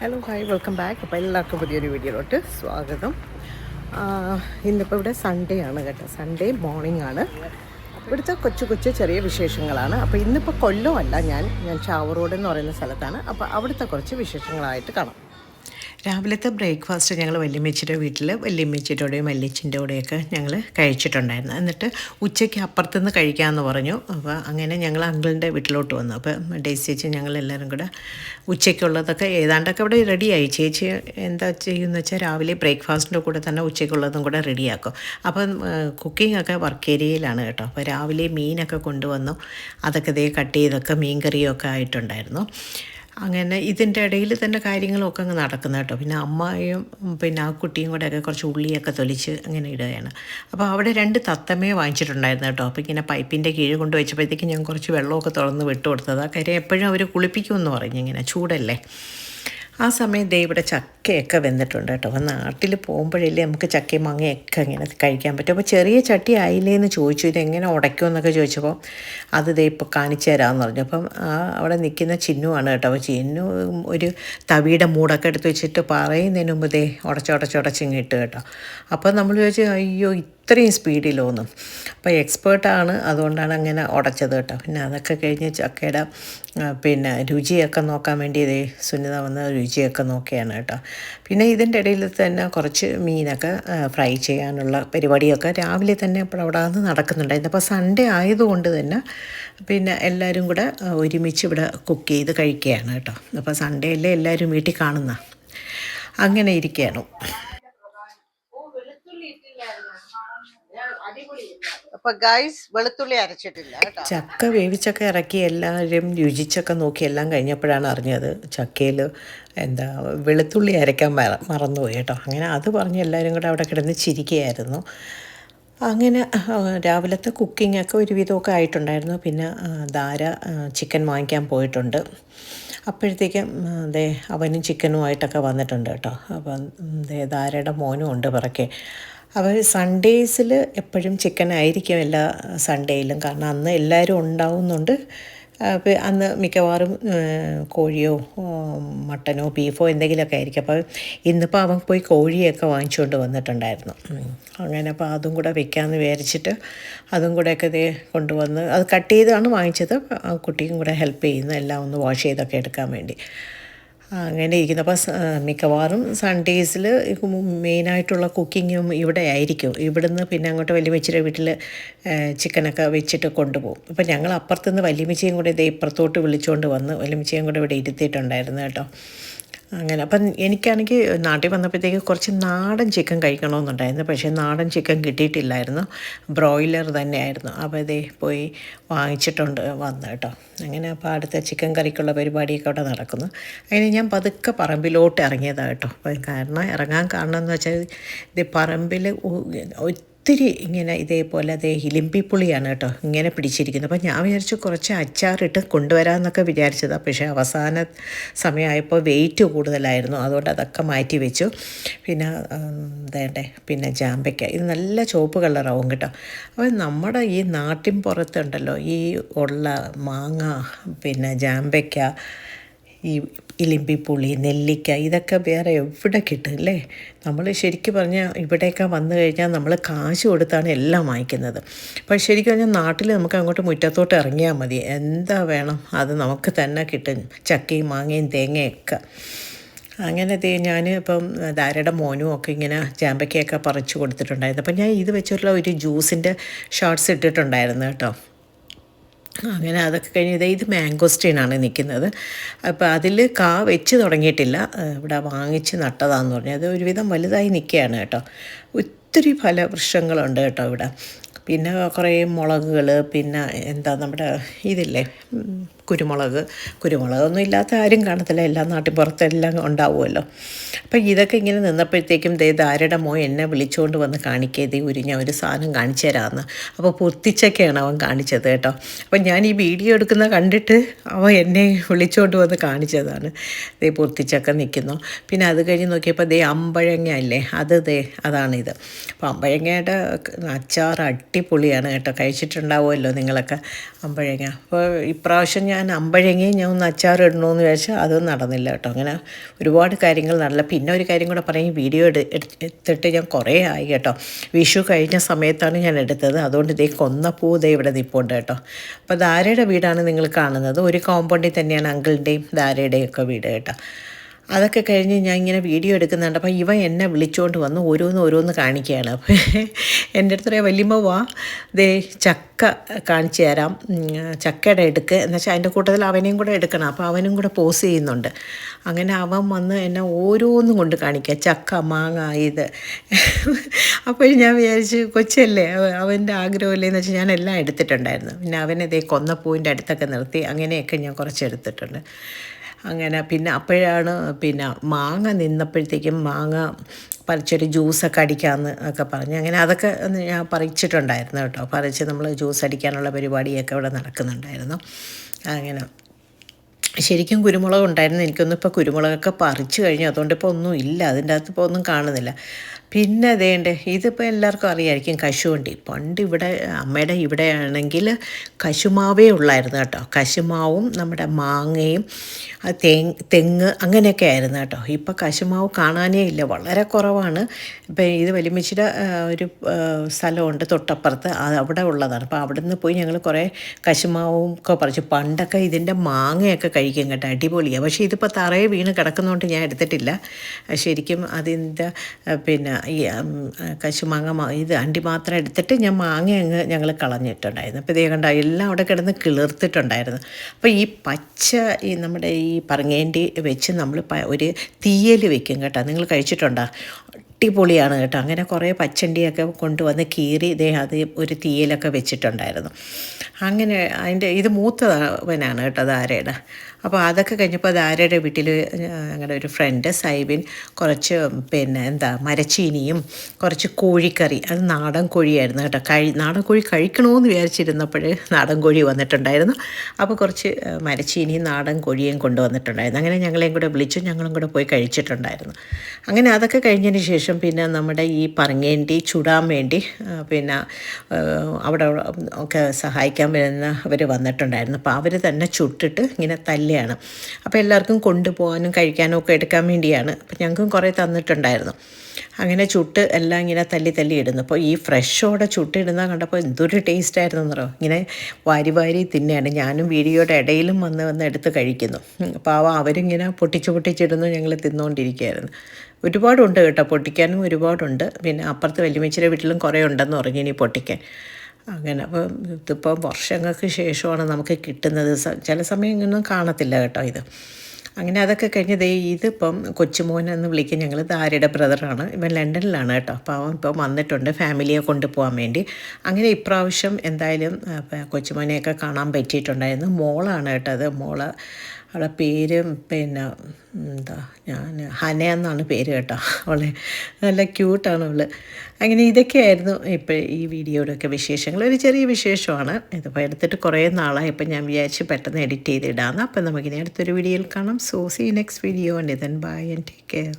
Hello hi welcome back അപ്പോൾ എല്ലാവർക്കും പുതിയൊരു വീഡിയോയിലോട്ട് സ്വാഗതം. ഇന്നിപ്പോൾ ഇവിടെ സൺഡേ ആണ് കേട്ടോ. സൺഡേ മോർണിംഗ് ആണ്. ഇവിടുത്തെ കൊച്ചു കൊച്ചു ചെറിയ വിശേഷങ്ങളാണ്. അപ്പോൾ ഇന്നിപ്പോൾ കൊല്ലമല്ല ഞാൻ. ഞാൻ ചാവറോഡ് എന്ന് പറയുന്ന സ്ഥലത്താണ്. അപ്പോൾ അവിടുത്തെ കുറച്ച് വിശേഷങ്ങളായിട്ട് കാണാം. രാവിലത്തെ ബ്രേക്ക്ഫാസ്റ്റ് ഞങ്ങൾ വല്യമ്മച്ചിയുടെ വീട്ടിൽ വല്യമ്മച്ചിയുടെയും വല്യച്ഛന്റെ കൂടെയൊക്കെ ഞങ്ങൾ കഴിച്ചിട്ടുണ്ടായിരുന്നു. എന്നിട്ട് ഉച്ചയ്ക്ക് അപ്പുറത്തുനിന്ന് കഴിക്കാമെന്ന് പറഞ്ഞു. അപ്പോൾ അങ്ങനെ ഞങ്ങൾ അങ്കിളിന്റെ വീട്ടിലോട്ട് വന്നു. അപ്പോൾ ഡേസി ചേച്ചി ഞങ്ങൾ എല്ലാവരും കൂടെ ഉച്ചയ്ക്കുള്ളതൊക്കെ ഏതാണ്ടൊക്കെ ഇവിടെ റെഡിയായി. ചേച്ചി എന്താ ചെയ്യുമെന്ന് വെച്ചാൽ രാവിലെ ബ്രേക്ക്ഫാസ്റ്റിന്റെ കൂടെ തന്നെ ഉച്ചയ്ക്കുള്ളതും കൂടെ റെഡിയാക്കും. അപ്പം കുക്കിംഗ് ഒക്കെ വർക്ക് ഏരിയയിലാണ് കേട്ടോ. അപ്പോൾ രാവിലെ മീനൊക്കെ കൊണ്ടുവന്നു. അതൊക്കെ ഇതേ കട്ട് ചെയ്തൊക്കെ മീൻ കറിയൊക്കെ ആയിട്ടുണ്ടായിരുന്നു. അങ്ങനെ ഇതിന്റെ ഇടയിൽ തന്നെ കാര്യങ്ങളൊക്കെ അങ്ങ് നടക്കുന്നു കേട്ടോ. പിന്നെ അമ്മയും പിന്നെ ആ കുട്ടിയും കൂടെ ഒക്കെ കുറച്ച് ഉള്ളിയൊക്കെ തൊലിച്ച് അങ്ങനെ ഇടുകയാണ്. അപ്പോൾ അവിടെ രണ്ട് തത്തമ്മയെ വാങ്ങിച്ചിട്ടുണ്ടായിരുന്നു കേട്ടോ. അപ്പോൾ ഇങ്ങനെ പൈപ്പിന്റെ കീഴ് കൊണ്ട് വെച്ചപ്പോഴത്തേക്കും ഞാൻ കുറച്ച് വെള്ളമൊക്കെ തുറന്ന് വിട്ടു കൊടുത്തത്. ആ കാര്യം എപ്പോഴും അവർ കുളിപ്പിക്കുമെന്ന് പറഞ്ഞു ഇങ്ങനെ. ചൂടല്ലേ? ആ സമയം ദേ ഇവിടെ ചക്കയൊക്കെ വെന്നിട്ടുണ്ട് കേട്ടോ. അപ്പോൾ നാട്ടിൽ പോകുമ്പോഴല്ലേ നമുക്ക് ചക്കയും മാങ്ങയൊക്കെ ഇങ്ങനെ കഴിക്കാൻ പറ്റും. അപ്പോൾ ചെറിയ ചട്ടി ആയില്ലേ എന്ന് ചോദിച്ചു. ഇത് എങ്ങനെ ഉടയ്ക്കുമെന്നൊക്കെ ചോദിച്ചപ്പോൾ അത് ദേ ഇപ്പോൾ കാണിച്ചു തരാമെന്ന് പറഞ്ഞു. അപ്പം ആ അവിടെ നിൽക്കുന്ന ചിന്നുവാണ് കേട്ടോ. അപ്പോൾ ചിന്നു ഒരു തവിയുടെ മൂടൊക്കെ എടുത്ത് വെച്ചിട്ട് പറയുന്നതിന് മുമ്പ് ദേ ഉടച്ചുടച്ചുടച്ചിങ്ങിട്ട് കേട്ടോ. അപ്പോൾ നമ്മൾ ചോദിച്ചു അയ്യോ ഇത്രയും സ്പീഡിലോന്നും. അപ്പോൾ എക്സ്പേർട്ടാണ് അതുകൊണ്ടാണ് അങ്ങനെ ഉടച്ചത് കേട്ടോ. പിന്നെ അതൊക്കെ കഴിഞ്ഞ് ചക്കയുടെ പിന്നെ രുചിയൊക്കെ നോക്കാൻ വേണ്ടി ഇതേ സുനിത വന്ന് രുചിയൊക്കെ നോക്കിയാണ് കേട്ടോ. പിന്നെ ഇതിന്റെ ഇടയിൽ തന്നെ കുറച്ച് മീനൊക്കെ ഫ്രൈ ചെയ്യാനുള്ള പരിപാടിയൊക്കെ രാവിലെ തന്നെ ഇപ്പോൾ അവിടെ നിന്ന് നടക്കുന്നുണ്ടായിരുന്നു. അപ്പോൾ സൺഡേ ആയതുകൊണ്ട് തന്നെ പിന്നെ എല്ലാവരും കൂടെ ഒരുമിച്ച് ഇവിടെ കുക്ക് ചെയ്ത് കഴിക്കുകയാണ് കേട്ടോ. അപ്പോൾ സൺഡേ അല്ലേ എല്ലാവരും വീട്ടിൽ കാണുന്ന. അങ്ങനെ ഇരിക്കുകയാണ്. ഗൈസ് വെളുത്തുള്ളി അരച്ചിട്ടില്ല ചക്ക വേവിച്ചൊക്കെ ഇറക്കി എല്ലാവരും രുചിച്ചൊക്കെ നോക്കി എല്ലാം കഴിഞ്ഞപ്പോഴാണ് അറിഞ്ഞത് ചക്കയിൽ എന്താ വെളുത്തുള്ളി അരയ്ക്കാൻ മറ മറന്നുപോയി കേട്ടോ. അങ്ങനെ അത് പറഞ്ഞ് എല്ലാവരും കൂടെ അവിടെ കിടന്ന് ചിരിക്കുകയായിരുന്നു. അങ്ങനെ രാവിലത്തെ കുക്കിങ്ങൊക്കെ ഒരുവിധമൊക്കെ ആയിട്ടുണ്ടായിരുന്നു. പിന്നെ ധാര ചിക്കൻ വാങ്ങിക്കാൻ പോയിട്ടുണ്ട്. അപ്പോഴത്തേക്കും ദേ അവനും ചിക്കനുമായിട്ടൊക്കെ വന്നിട്ടുണ്ട് കേട്ടോ. അപ്പം ദേ ധാരയുടെ മോനും ഉണ്ട് പിറക്കെ അവർ സൺഡേസിൽ എപ്പോഴും ചിക്കൻ ആയിരിക്കും എല്ലാ സൺഡേയിലും കാരണം അന്ന് എല്ലാവരും ഉണ്ടാവുന്നുണ്ട്. അപ്പോൾ അന്ന് മിക്കവാറും കോഴിയോ മട്ടനോ ബീഫോ എന്തെങ്കിലുമൊക്കെ ആയിരിക്കും. അപ്പോൾ ഇന്നിപ്പോൾ അവൻ പോയി കോഴിയൊക്കെ വാങ്ങിച്ചുകൊണ്ട് വന്നിട്ടുണ്ടായിരുന്നു. അങ്ങനെ അപ്പോൾ അതും കൂടെ വെക്കാമെന്ന് വിചാരിച്ചിട്ട് അതും കൂടെയൊക്കെ ഇതേ കൊണ്ടുവന്ന് അത് കട്ട് ചെയ്താണ് വാങ്ങിച്ചത്. കുട്ടിയും കൂടെ ഹെൽപ്പ് ചെയ്യുന്നു. എല്ലാം ഒന്ന് വാഷ് ചെയ്തൊക്കെ എടുക്കാൻ വേണ്ടി. അങ്ങനെ ഇരിക്കുന്നു അപ്പോൾ മിക്കവാറും സൺഡേസിൽ മെയിനായിട്ടുള്ള കുക്കിങ്ങും ഇവിടെ ആയിരിക്കും. ഇവിടുന്ന് പിന്നെ അങ്ങോട്ട് വലിയമ്മച്ചിയുടെ വീട്ടിൽ ചിക്കനൊക്കെ വെച്ചിട്ട് കൊണ്ടുപോകും. അപ്പോൾ ഞങ്ങൾ അപ്പുറത്തുനിന്ന് വലിയമ്മച്ചിയും കൂടെ ഇതേ ഇപ്പുറത്തോട്ട് വിളിച്ചുകൊണ്ട് വന്ന് വലിയമ്മച്ചിയും കൂടെ ഇവിടെ ഇരുത്തിയിട്ടുണ്ടായിരുന്നു കേട്ടോ. അങ്ങനെ. അപ്പം എനിക്കാണെങ്കിൽ നാട്ടിൽ വന്നപ്പോഴത്തേക്ക് കുറച്ച് നാടൻ ചിക്കൻ കഴിക്കണമെന്നുണ്ടായിരുന്നു. പക്ഷേ നാടൻ ചിക്കൻ കിട്ടിയിട്ടില്ലായിരുന്നു. ബ്രോയിലർ തന്നെയായിരുന്നു. അപ്പോൾ ഇതേ പോയി വാങ്ങിച്ചിട്ടുണ്ട് വന്ന് കേട്ടോ. അങ്ങനെ അപ്പോൾ അടുത്ത ചിക്കൻ കറിക്കുള്ള പരിപാടിയൊക്കെ അവിടെ നടക്കുന്നു. അങ്ങനെ ഞാൻ പതുക്കെ പറമ്പിലോട്ട് ഇറങ്ങിയതാണ് കേട്ടോ. അപ്പം കാരണം ഇറങ്ങാൻ കാരണം എന്ന് വെച്ചാൽ ഇത് പറമ്പിൽ ഒത്തിരി ഇങ്ങനെ ഇതേപോലെ അതേ ഇലിമ്പിപ്പുളിയാണ് കേട്ടോ ഇങ്ങനെ പിടിച്ചിരിക്കുന്നത്. അപ്പോൾ ഞാൻ വിചാരിച്ചു കുറച്ച് അച്ചാറിട്ട് കൊണ്ടുവരാമെന്നൊക്കെ വിചാരിച്ചതാണ് പക്ഷേ അവസാന സമയമായപ്പോൾ വെയിറ്റ് കൂടുതലായിരുന്നു. അതുകൊണ്ട് അതൊക്കെ മാറ്റി വെച്ചു. പിന്നെ വേണ്ടേ പിന്നെ ജാമ്പയ്ക്ക. ഇത് നല്ല ചുവപ്പ് കളറാവും കേട്ടോ. അപ്പോൾ നമ്മുടെ ഈ നാട്ടിൻ പുറത്തുണ്ടല്ലോ ഈ ഉള്ള മാങ്ങ പിന്നെ ജാമ്പയ്ക്ക ഈ ഇലിമ്പിപ്പുളി നെല്ലിക്ക ഇതൊക്കെ വേറെ എവിടെ കിട്ടും അല്ലേ? നമ്മൾ ശരിക്കും പറഞ്ഞാൽ ഇവിടെയൊക്കെ വന്നു കഴിഞ്ഞാൽ നമ്മൾ കാശ് കൊടുത്താണ് എല്ലാം വാങ്ങിക്കുന്നത്. അപ്പം ശരിക്കും പറഞ്ഞാൽ നാട്ടിൽ നമുക്ക് അങ്ങോട്ട് മുറ്റത്തോട്ട് ഇറങ്ങിയാൽ മതി. എന്താ വേണം? അത് നമുക്ക് തന്നെ കിട്ടും. ചക്കയും മാങ്ങയും തേങ്ങയൊക്കെ. അങ്ങനെ ദേ ഞാൻ ഇപ്പം ധാരയുടെ മോനും ഒക്കെ ഇങ്ങനെ ചാമ്പയ്ക്കയൊക്കെ പറിച്ചു കൊടുത്തിട്ടുണ്ടായിരുന്നു. അപ്പം ഞാൻ ഇത് വെച്ചിട്ടുള്ള ഒരു ജ്യൂസിന്റെ ഷോർട്സ് ഇട്ടിട്ടുണ്ടായിരുന്നു കേട്ടോ. അങ്ങനെ അതൊക്കെ കഴിഞ്ഞ് ഇത് മാംഗോസ്റ്റീനാണ് നിൽക്കുന്നത് അപ്പോൾ അതിൽ കാ വെച്ച് തുടങ്ങിയിട്ടില്ല. ഇവിടെ വാങ്ങിച്ച് നട്ടതാന്ന് പറഞ്ഞു. അത് ഒരുവിധം വലുതായി നിൽക്കുകയാണ് കേട്ടോ. ഒത്തിരി ഫലവൃക്ഷങ്ങളുണ്ട് കേട്ടോ ഇവിടെ. പിന്നെ കുറേ മുളകുകൾ പിന്നെ എന്താ നമ്മുടെ ഇതില്ലേ? കുരുമുളക്. കുരുമുളകൊന്നും ഇല്ലാത്ത ആരും കാണത്തില്ല. എല്ലാ നാട്ടിൻ പുറത്തെല്ലാം ഉണ്ടാവുമല്ലോ. അപ്പം ഇതൊക്കെ ഇങ്ങനെ നിന്നപ്പോഴത്തേക്കും ദേ ധാരയുടെ മോ എന്നെ വിളിച്ചുകൊണ്ട് വന്ന് കാണിക്കേ. ഒരു ഞാൻ ഒരു സാധനം കാണിച്ചു തരാമെന്ന്. അപ്പോൾ പൊത്തിച്ചൊക്കെയാണ് അവൻ കാണിച്ചത് കേട്ടോ. അപ്പം ഞാൻ ഈ വീഡിയോ എടുക്കുന്ന കണ്ടിട്ട് അവൻ എന്നെ വിളിച്ചുകൊണ്ട് വന്ന് കാണിച്ചതാണ്. ദേ പൊത്തിച്ചൊക്കെ നിൽക്കുന്നു. പിന്നെ അത് കഴിഞ്ഞ് നോക്കിയപ്പോൾ ദേ അമ്പഴങ്ങ അല്ലേ അത് ദേ അതാണിത്. അപ്പോൾ അമ്പഴങ്ങയുടെ അച്ചാർ അടി അടിപൊളിയാണ് കേട്ടോ. കഴിച്ചിട്ടുണ്ടാവുമല്ലോ നിങ്ങളൊക്കെ അമ്പഴങ്ങ. അപ്പോൾ ഇപ്രാവശ്യം ഞാൻ അമ്പഴങ്ങയും ഞാൻ ഒന്ന് അച്ചാർ ഇടണമെന്ന് വിചാരിച്ചു അതൊന്നും നടന്നില്ല കേട്ടോ. അങ്ങനെ ഒരുപാട് കാര്യങ്ങൾ നടന്നില്ല. പിന്നെ ഒരു കാര്യം കൂടെ പറയും. വീഡിയോ എടു എടുത്തിട്ട് ഞാൻ കുറേ ആയി കേട്ടോ. വിഷു കഴിഞ്ഞ സമയത്താണ് ഞാൻ എടുത്തത്. അതുകൊണ്ട് ഇതേ കൊന്നപ്പൂ ഇതേ ഇവിടെ നിൽപ്പുണ്ട് കേട്ടോ. അപ്പോൾ ധാരയുടെ വീടാണ് നിങ്ങൾ കാണുന്നത്. ഒരു കോമ്പൗണ്ടിൽ തന്നെയാണ് അങ്കിളിന്റെയും ധാരയുടെയും ഒക്കെ വീട് കേട്ടോ. അതൊക്കെ കഴിഞ്ഞ് ഞാൻ ഇങ്ങനെ വീഡിയോ എടുക്കുന്നുണ്ട്. അപ്പോൾ ഇവ എന്നെ വിളിച്ചുകൊണ്ട് വന്ന് ഓരോന്ന് ഓരോന്ന് കാണിക്കുകയാണ്. എന്റെ അടുത്ത് പറയാം വല്യമ്മ വാ. ദേ ചക്ക കാണിച്ചു തരാം. ചക്കയുടെ എടുക്ക്. എന്ന് വെച്ചാൽ അതിന്റെ കൂട്ടത്തിൽ അവനെയും കൂടെ എടുക്കണം. അപ്പോൾ അവനും കൂടെ പോസ് ചെയ്യുന്നുണ്ട്. അങ്ങനെ അവൻ വന്ന് എന്നെ ഓരോന്നും കൊണ്ട് കാണിക്കുക ചക്ക മാങ്ങ ഇത്. അപ്പോൾ ഞാൻ വിചാരിച്ച് കൊച്ചല്ലേ അവ- അവന്റെ ആഗ്രഹമില്ലേ? എന്ന് വെച്ചാൽ ഞാൻ എല്ലാം എടുത്തിട്ടുണ്ടായിരുന്നു. പിന്നെ അവനെ കൊന്നപ്പൂവിന്റെ അടുത്തൊക്കെ നിർത്തി. അങ്ങനെയൊക്കെ ഞാൻ കുറച്ച് എടുത്തിട്ടുണ്ട്. അങ്ങനെ പിന്നെ അപ്പോഴാണ് പിന്നെ മാങ്ങ നിന്നപ്പോഴത്തേക്കും മാങ്ങ പറിച്ചൊരു ജ്യൂസൊക്കെ അടിക്കാമെന്ന് ഒക്കെ പറഞ്ഞ്. അങ്ങനെ അതൊക്കെ ഞാൻ പറിച്ചിട്ടുണ്ടായിരുന്നു കേട്ടോ. പറിച്ച് നമ്മൾ ജ്യൂസ് അടിക്കാനുള്ള പരിപാടിയൊക്കെ ഇവിടെ നടക്കുന്നുണ്ടായിരുന്നു. അങ്ങനെ ശരിക്കും കുരുമുളക് ഉണ്ടായിരുന്നു എനിക്കൊന്നും ഇപ്പോൾ കുരുമുളകൊക്കെ പറിച്ചു കഴിഞ്ഞു. അതുകൊണ്ട് ഇപ്പോൾ ഒന്നും ഇല്ല. അതിന്റെ അകത്ത് ഇപ്പോൾ ഒന്നും കാണുന്നില്ല. പിന്നെ അതേണ്ട ഇതിപ്പോൾ എല്ലാവർക്കും അറിയായിരിക്കും കശുവണ്ടി. പണ്ട് ഇവിടെ അമ്മയുടെ ഇവിടെ ആണെങ്കിൽ കശുമാവേ ഉള്ളായിരുന്നു കേട്ടോ. കശുമാവും നമ്മുടെ മാങ്ങയും ആ തേങ് തെങ്ങ് അങ്ങനെയൊക്കെ ആയിരുന്നു കേട്ടോ. ഇപ്പോൾ കശുമാവ് കാണാനേ ഇല്ല. വളരെ കുറവാണ്. ഇപ്പം ഇത് വലിയമ്മച്ചിയുടെ ഒരു സ്ഥലമുണ്ട് തൊട്ടപ്പുറത്ത്. അവിടെ ഉള്ളതാണ്. അപ്പോൾ അവിടെ നിന്ന് പോയി ഞങ്ങൾ കുറേ കശുമാവും ഒക്കെ പറിച്ചു. പണ്ടൊക്കെ ഇതിന്റെ മാങ്ങയൊക്കെ കഴിക്കും കേട്ടോ. അടിപൊളിയാണ് പക്ഷേ ഇതിപ്പോൾ തറയെ വീണ് കിടക്കുന്നതുകൊണ്ട് ഞാൻ എടുത്തിട്ടില്ല. ശരിക്കും അതിന്റെ പിന്നെ ഈ കശുമാങ്ങ ഇത് അണ്ടി മാത്രം എടുത്തിട്ട് ഞാൻ മാങ്ങ അങ്ങ് ഞങ്ങൾ കളഞ്ഞിട്ടുണ്ടായിരുന്നു. അപ്പോൾ ഇതേ കണ്ട എല്ലാം അവിടെ കിടന്ന് കിളിർത്തിട്ടുണ്ടായിരുന്നു. അപ്പോൾ ഈ പച്ച ഈ നമ്മുടെ ഈ പറങ്ങേണ്ടി വെച്ച് നമ്മൾ ഒരു തീയൽ വെക്കും കേട്ടോ. നിങ്ങൾ കഴിച്ചിട്ടുണ്ടോ? അടിപൊളിയാണ് കേട്ടോ. അങ്ങനെ കുറേ പച്ചണ്ടിയൊക്കെ കൊണ്ടുവന്ന് കീറി ഇതേ അത് ഒരു തീയലൊക്കെ വെച്ചിട്ടുണ്ടായിരുന്നു. അങ്ങനെ അതിന്റെ ഇത് മൂത്തവനാണ് കേട്ടോ ധാരയുടെ അപ്പോൾ അതൊക്കെ കഴിഞ്ഞപ്പോൾ ധാരയുടെ വീട്ടിൽ ഞങ്ങളുടെ ഒരു ഫ്രണ്ട് സൈബിൻ കുറച്ച് പിന്നെ എന്താ മരച്ചീനിയും കുറച്ച് കോഴിക്കറി അത് നാടൻ കോഴിയായിരുന്നു കേട്ടോ. കഴി നാടൻ കോഴി കഴിക്കണമെന്ന് വിചാരിച്ചിരുന്നപ്പോൾ നാടൻ കോഴി വന്നിട്ടുണ്ടായിരുന്നു. അപ്പോൾ കുറച്ച് മരച്ചീനിയും നാടൻ കോഴിയും കൊണ്ടുവന്നിട്ടുണ്ടായിരുന്നു. അങ്ങനെ ഞങ്ങളെയും കൂടെ വിളിച്ചു ഞങ്ങളും കൂടെ പോയി കഴിച്ചിട്ടുണ്ടായിരുന്നു. അങ്ങനെ അതൊക്കെ കഴിഞ്ഞതിന് ശേഷം പിന്നെ നമ്മുടെ ഈ പറങ്ങേണ്ടി ചുടാൻ വേണ്ടി പിന്നെ അവിടെ ഒക്കെ സഹായിക്കാൻ വരുന്ന അവർ വന്നിട്ടുണ്ടായിരുന്നു. അപ്പോൾ അവർ തന്നെ ചുട്ടിട്ട് ഇങ്ങനെ തല്ലിയാണ് അപ്പോൾ എല്ലാവർക്കും കൊണ്ടുപോകാനും കഴിക്കാനും ഒക്കെ എടുക്കാൻ വേണ്ടിയാണ്. അപ്പോൾ ഞങ്ങൾക്കും കുറേ തന്നിട്ടുണ്ടായിരുന്നു. അങ്ങനെ ചുട്ട് എല്ലാം ഇങ്ങനെ തല്ലി തല്ലി ഇടുന്നു. അപ്പോൾ ഈ ഫ്രഷോടെ ചുട്ടിടുന്ന കണ്ടപ്പോൾ എന്തൊരു ടേസ്റ്റ് ആയിരുന്നു എന്നറിയോ ഇങ്ങനെ വാരി വാരി തിന്നെയാണ് ഞാനും വീഡിയോയുടെ ഇടയിലും വന്ന് വന്ന് എടുത്ത് കഴിക്കുന്നു. അപ്പോൾ അവരിങ്ങനെ പൊട്ടിച്ച് പൊട്ടിച്ചിടുന്നു ഞങ്ങൾ തിന്നുകൊണ്ടിരിക്കുകയായിരുന്നു ഒരുപാടുണ്ട് കേട്ടോ പൊട്ടിക്കാനും ഒരുപാടുണ്ട്. പിന്നെ അപ്പുറത്ത് വലിയമ്മച്ചിയുടെ വീട്ടിലും കുറേ ഉണ്ടെന്ന് പറഞ്ഞു ഇനി പൊട്ടിക്കാൻ. അങ്ങനെ അപ്പോൾ ഇതിപ്പോൾ വർഷങ്ങൾക്ക് ശേഷമാണ് നമുക്ക് കിട്ടുന്നത്. ചില ചില സമയങ്ങളൊന്നും കാണത്തില്ല കേട്ടോ ഇത്. അങ്ങനെ അതൊക്കെ കഴിഞ്ഞ് ദേ ഇതിപ്പം കൊച്ചുമോൻ എന്ന് വിളിക്കും ഞങ്ങൾ ദാരയുടെ ബ്രദറാണ്. ഇവൻ ലണ്ടനിലാണ് കേട്ടോ. അപ്പോൾ അവൻ ഇപ്പം വന്നിട്ടുണ്ട് ഫാമിലിയെ കൊണ്ടുപോകാൻ വേണ്ടി. അങ്ങനെ ഇപ്രാവശ്യം എന്തായാലും കൊച്ചുമോനെയൊക്കെ കാണാൻ പറ്റിയിട്ടുണ്ടായിരുന്നു. മോളാണ് കേട്ടോ അത്. മോൾ അവളുടെ പേര് പിന്നെ എന്താ ഞാൻ ഹന എന്നാണ് പേര് കേട്ടോ. അവളെ നല്ല ക്യൂട്ടാണ് അവൾ അങ്ങനെ ഇതൊക്കെയായിരുന്നു ഇപ്പോൾ ഈ വീഡിയോയുടെയൊക്കെ വിശേഷങ്ങൾ. ഒരു ചെറിയ വിശേഷമാണ്. ഇതിപ്പോൾ എടുത്തിട്ട് കുറേ നാളായി ഇപ്പം ഞാൻ വിചാരിച്ച് പെട്ടെന്ന് എഡിറ്റ് ചെയ്തിടാമെന്ന് അപ്പം നമുക്കിനി അടുത്തൊരു വീഡിയോയിൽ കാണാം. So see next video and ഇതൻ bye and take care